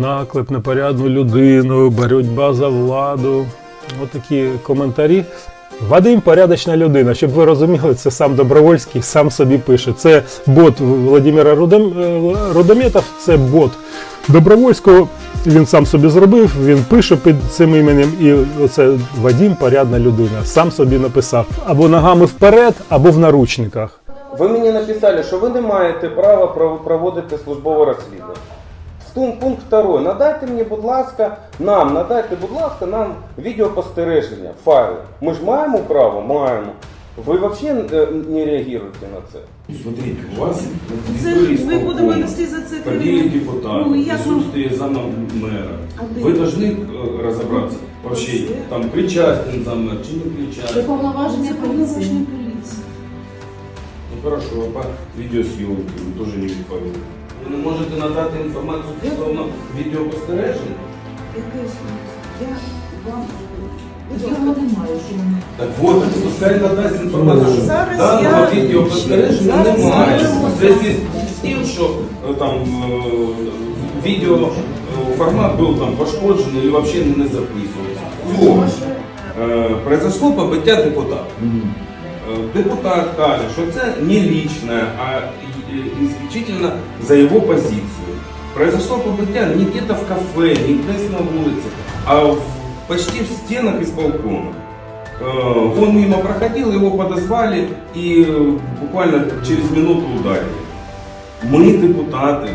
наклеп на порядну людину, боротьба за владу. Отакі коментарі. Вадим порядочна людина. Щоб ви розуміли, це сам Добровольський сам собі пише. Це бот Владимира Рудом... е, Рудометов, це бот Добровольського. Він сам собі зробив, він пише під цим іменем, і оце Вадим порядна людина. Сам собі написав або ногами вперед, або в наручниках. Ви мені написали, що ви не маєте права проводити службове розслідування. Пункт, пункт 2. Надайте мені, будь ласка, нам, надайте, будь ласка, нам відеопостереження, файли. Ми ж маємо право? Маємо. Ви взагалі е, не реагуєте на це? Смотрите, у вас Це ж ми будемо нести за це Подели кримінал. депутата, Ну, як нам- присутствие зама мэра. А де? Вы должны э, разобраться, вообще, Оце. там, причастен зам мэр, чи не Це причастен. повноваження Це поліції. повноваження поліції. Ну хорошо, а по видеосъемке вы тоже не відповіли. Ви не можете надати інформацію стосовно відеопостереження? Яке? Я вам Я не що вони. Так вот, пускай надасть інформацію, що Зараз даного я- відеопостереження Зараз немає. я В зв'язку з тим, що е, там е, відео е, формат був там пошкоджений і взагалі не записувався. Все. Е, Произошло побиття депутата. Е, Депутат каже, що це не личне, а исключительно за його позицію. Произошло побиття не где-то в кафе, не десь на вулиці, а в, почти в стенах исполкома. Э, Он мимо проходил, его подозвали и э, буквально через минуту ударили. Мы, депутаты,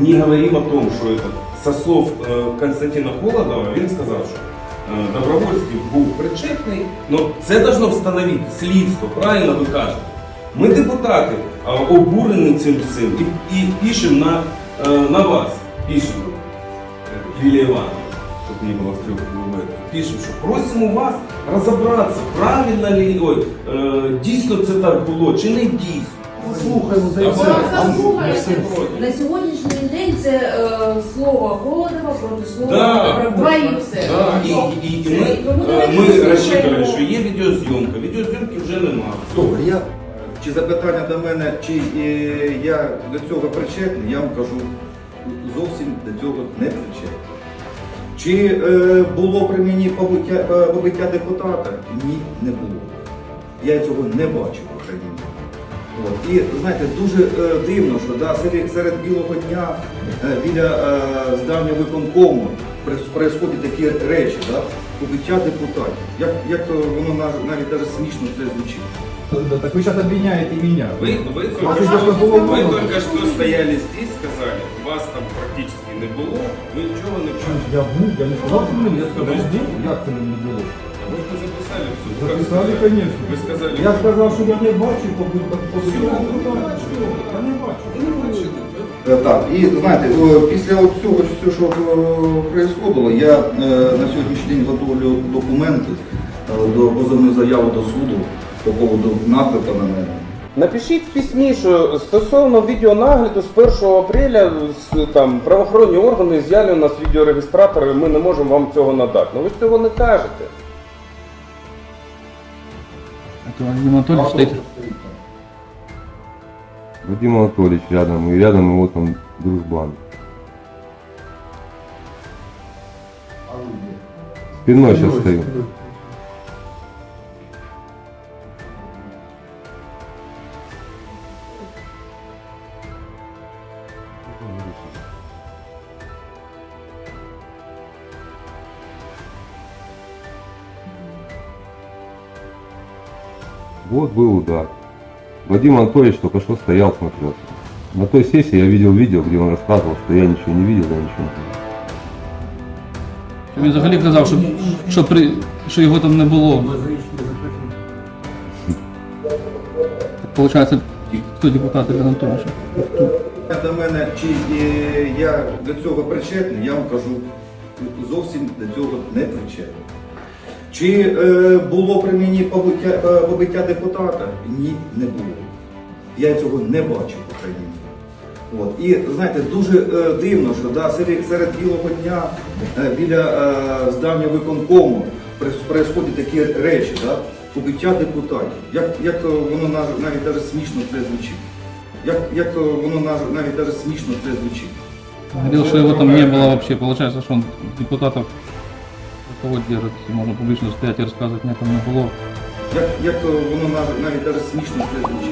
не говорим о том, что это со слов э, Константина Холодова, він сказав, що е, Добровольський був причетний, але це должно встановити слідство, правильно ви кажете. Ми депутати обурені цим всім і, і пишемо на, е, на вас, пишемо, Лілія Івановна, щоб не було стрілки пишемо, що просимо вас розібратися, правильно ли, ой, е, дійсно це так було, чи не дійсно. Слухаємо. На сьогоднішній день це е, слово Холодова проти слова Да, Доброва і все. Да, і, і, і ми, тому е, ми послухаємо. що є відеозйомка. Відеозйомки вже немає. Добре, я Чи запитання до мене, чи е, я до цього причетний, я вам кажу, зовсім до цього не причетний. Чи е, було при мені побиття, е, побиття депутата? Ні, не було. Я цього не бачив, крайній мірі. От. І знаєте, дуже е, дивно, що да, серед білого дня е, біля е, здання виконкому происходять такі речі, да, побиття депутатів. Як, як то воно нав- навіть навіть смішно це звучить. так ви зараз обвиняєте мене. Вы, вы, А только, ты что, что, было вы было? только что стояли здесь, сказали, вас там практически не було, ви нічого не чули. Я був, я не сказав, що мені, я сказав, Подожди. як це не було. Ви ж записали все. Записали, Как сказали? звісно. Ви сказали, Я сказав, що я не бачив, побив Всього, побив. ви бачили. Я не бачив. ви не бачили, да? Е, Так, і знаєте, після цього, все, що відбувалося, я е, на сьогоднішній день готовлю документи е, до позовну заяву до суду по поводу наклепа на мене. Напишіть в письмі, що стосовно відеонагляду з 1 апреля там, правоохоронні органи з'яли у нас відеорегістратори, ми не можемо вам цього надати. Ну ви ж цього не кажете. Это Владимир Анатольевич стоит. Вадим Анатольевич рядом, и рядом его там дружбан. Спиной сейчас стою. Вот был удар. Вадим Анатольевич только что стоял, смотрел. На той сессии я видел видео, где он рассказывал, что я ничего не видел, я ничего не видел. Він взагалі казав, що, що, при, що його там не було. Так, Получається, хто депутат Іван Анатолійович? До мене, чи е, я до цього причетний, я вам кажу, зовсім до цього не причетний. Чи е, було при мені побиття, е, побиття депутата? Ні, не було. Я цього не бачив, крайній мірі. От. І знаєте, дуже е, дивно, що да, серед, серед білого дня е, біля е, здання виконкому происходять такі речі, да, побиття депутатів. Як, як воно навіть навіть смішно це звучить. Як, як воно навіть навіть смішно це звучить. Говорил, что его там не было вообще. Получается, что он депутатов кого держать, можно публично стоять и рассказывать, мне там не было. Як, як воно навіть, навіть даже смішно звучить.